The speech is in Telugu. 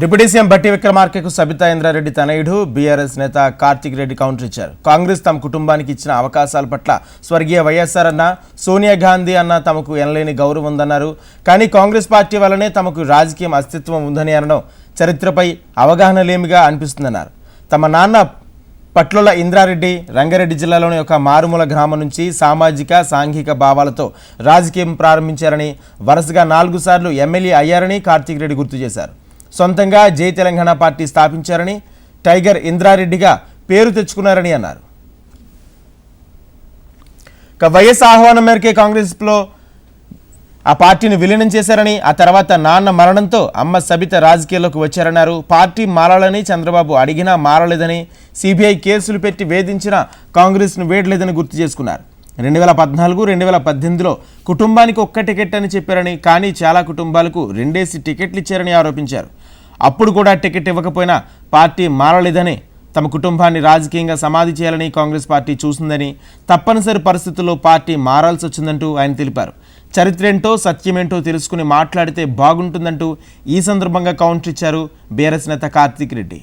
డిప్యూటీ సీఎం బట్టి విక్రమార్కకు సబితా ఇంద్రారెడ్డి తనయుడు బీఆర్ఎస్ నేత కార్తిక్ రెడ్డి కౌంటర్ ఇచ్చారు. కాంగ్రెస్ తమ కుటుంబానికి ఇచ్చిన అవకాశాల పట్ల స్వర్గీయ వైఎస్ఆర్ అన్న సోనియా గాంధీ అన్న తమకు ఎనలేని గౌరవం ఉందన్నారు. కానీ కాంగ్రెస్ పార్టీ వల్లనే తమకు రాజకీయం అస్తిత్వం ఉందని అనడం చరిత్రపై అవగాహన లేమిగా అనిపిస్తుందన్నారు. తమ నాన్న పట్లుల ఇంద్రారెడ్డి రంగారెడ్డి జిల్లాలోని ఒక మారుమూల గ్రామం నుంచి సామాజిక సాంఘిక భావాలతో రాజకీయం ప్రారంభించారని వరుసగా నాలుగు సార్లు ఎమ్మెల్యే అయ్యారని కార్తీక్ రెడ్డి గుర్తు చేశారు. సొంతంగా జై తెలంగాణ పార్టీ స్థాపించారని టైగర్ ఇంద్రారెడ్డిగా పేరు తెచ్చుకున్నారని అన్నారు. ఇక వైఎస్ ఆహ్వానం మేరకే కాంగ్రెస్లో ఆ పార్టీని విలీనం చేశారని ఆ తర్వాత నాన్న మరణంతో అమ్మ సబిత రాజకీయాల్లోకి వచ్చారన్నారు. పార్టీ మారాలని చంద్రబాబు అడిగినా మారలేదని సిబిఐ కేసులు పెట్టి వేధించినా కాంగ్రెస్ను వేడలేదని గుర్తు చేసుకున్నారు. రెండు వేల పద్నాలుగు రెండు వేల పద్దెనిమిదిలో కుటుంబానికి ఒక్క టికెట్ అని చెప్పారని కానీ చాలా కుటుంబాలకు రెండేసి టికెట్లు ఇచ్చారని ఆరోపించారు. అప్పుడు కూడా టికెట్ ఇవ్వకపోయినా పార్టీ మారలేదని తమ కుటుంబాన్ని రాజకీయంగా సమాధి చేయాలని కాంగ్రెస్ పార్టీ చూసిందని తప్పనిసరి పరిస్థితుల్లో పార్టీ మారాల్సి వచ్చిందంటూ ఆయన తెలిపారు. చరిత్ర ఏంటో సత్యమేంటో తెలుసుకుని మాట్లాడితే బాగుంటుందంటూ ఈ సందర్భంగా కౌంటర్ ఇచ్చారు బీఆర్ఎస్ నేత కార్తీక్ రెడ్డి.